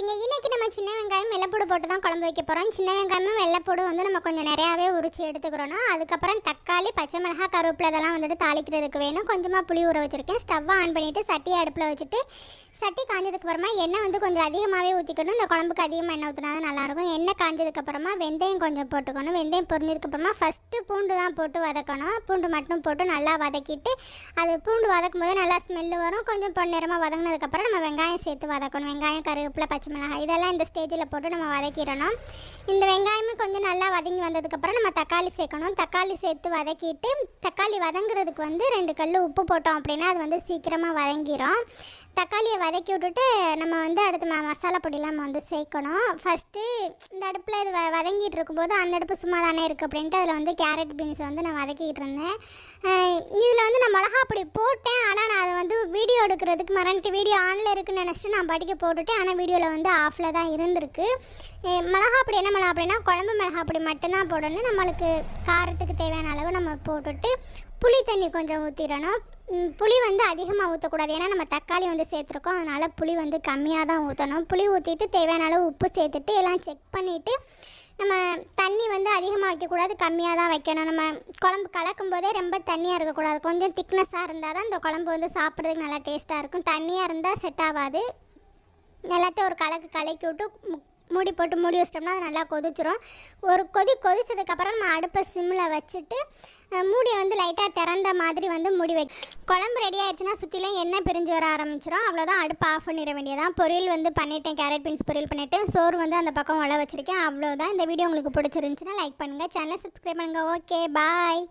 நண்பங்க இன்றைக்கி நம்ம சின்ன வெங்காயம் வெள்ளைப்பூடு போட்டு தான் குழம்பு வைக்க போகிறோம் சின்ன வெங்காயமும் வெள்ளைப்பூடு வந்து நம்ம கொஞ்சம் நிறையாவே உரிச்சு எடுத்துக்கிறோன்னா அதுக்கப்புறம் தக்காளி பச்சை மிளகாய் கருவேப்பிலை இதெல்லாம் வந்துட்டு தாளிக்கிறதுக்கு வேணும். கொஞ்சமாக புளி ஊற வச்சுருக்கேன். ஸ்டவ்வை ஆன் பண்ணிவிட்டு சட்டியை அடுப்பில் வச்சுட்டு சட்டி காஞ்சதுக்கப்புறமா எண்ணெய் வந்து கொஞ்சம் அதிகமாகவே ஊற்றிக்கணும் இந்த குழம்புக்கு அதிகமாக எண்ணெய் ஊற்றினா தான் நல்லாயிருக்கும். எண்ணெய் காஞ்சதுக்கப்புறமா வெந்தயம் கொஞ்சம் போட்டுக்கணும். வெந்தயம் பொரிஞ்சதுக்கப்புறமா ஃபஸ்ட்டு பூண்டு தான் போட்டு வதக்கணும். பூண்டு மட்டும் போட்டு நல்லா வதக்கிட்டு அது பூண்டு வதக்கும் போது நல்லா ஸ்மெல்லு வரும். கொஞ்சம் பொன்னிறமாக வதங்கினதுக்கப்புறம் நம்ம வெங்காயம் சேர்த்து வதக்கணும். வெங்காயம் கருவேப்பிலை பச்சை மிளகாய் இதெல்லாம் இந்த ஸ்டேஜில் போட்டு நம்ம வதக்கிடணும். இந்த வெங்காயமும் கொஞ்சம் நல்லா வதங்கி வந்ததுக்கப்புறம் நம்ம தக்காளி சேர்க்கணும். தக்காளி சேர்த்து வதக்கிட்டு தக்காளி வதங்குறதுக்கு வந்து ரெண்டு கல் உப்பு போட்டோம் அப்படின்னா அது வந்து சீக்கிரமாக வதங்கிடும் தக்காளியை வதக்கி விட்டுட்டு நம்ம வந்து அடுத்து ம மசாலா பொடியெலாம் நம்ம வந்து சேர்க்கணும். ஃபஸ்ட்டு இந்த அடுப்பில் இது வ வதங்கிட்டு இருக்கும்போது அந்த அடுப்பு சும்மா தானே இருக்குது அப்படின்ட்டு அதில் வந்து கேரட் பீன்ஸ் வந்து நான் வதக்கிக்கிட்டு இருந்தேன். இதில் வந்து நான் மிளகா பொடி போட்டேன். ஆனால் வீடியோ எடுக்கிறதுக்கு மறந்துட்டு வீடியோ ஆனில் இருக்குன்னு நினச்சிட்டு நான் பாட்டிக்கு போட்டுட்டேன். ஆனால் வீடியோவில் வந்து ஆஃபில் தான் இருந்திருக்கு. மிளகாப்பொடி என்ன மிளகா குழம்பு மிளகாப்பொடி மட்டும்தான் போடணும். நம்மளுக்கு காரத்துக்கு தேவையான அளவு நம்ம போட்டுட்டு புளி தண்ணி கொஞ்சம் ஊற்றிடணும் புளி வந்து அதிகமாக ஊற்றக்கூடாது ஏன்னா நம்ம தக்காளி வந்து சேர்த்துருக்கோம். அதனால் புளி வந்து கம்மியாக தான் ஊற்றணும் புளி ஊற்றிட்டு தேவையான அளவு உப்பு சேர்த்துட்டு எல்லாம் செக் பண்ணிவிட்டு நம்ம தண்ணி வந்து அதிகமாக வைக்கக்கூடாது கம்மியாக தான் வைக்கணும். நம்ம குழம்பு கலக்கும் போதே ரொம்ப தண்ணியாக இருக்கக்கூடாது. கொஞ்சம் திக்னஸாக இருந்தால் தான் இந்த குழம்பு வந்து சாப்பிட்றதுக்கு நல்லா டேஸ்ட்டாக இருக்கும். தண்ணியாக இருந்தால் செட் ஆகாது. எல்லாத்தையும் ஒரு கலக்கு கலக்கி விட்டு மு- மூடி போட்டு மூடி வச்சிட்டோம்னா அது நல்லா கொதிச்சிரும். ஒரு கொதி கொதிச்சதுக்கப்புறம் நம்ம அடுப்பை சிம்மில் வச்சுட்டு மூடியை வந்து லைட்டாக திறந்த மாதிரி வந்து மூடி வை. குழம்பு ரெடி ஆயிடுச்சுன்னா சுற்றிலும் எண்ணெய் பிரிஞ்சு வர ஆரம்பிச்சிடும் அவ்வளோதான் அடுப்பு ஆஃப் பண்ணிட வேண்டியதான் பொரியல் வந்து பண்ணிட்டேன் கேரட் பீன்ஸ் பொரியல் பண்ணிவிட்டு சோறு வந்து அந்த பக்கம் உள்ள வச்சுருக்கேன். அவ்வளோதான் இந்த வீடியோ உங்களுக்கு பிடிச்சிருந்துச்சுன்னா லைக் பண்ணுங்கள் சேனலை சப்ஸ்கிரைப் பண்ணுங்கள் ஓகே பாய்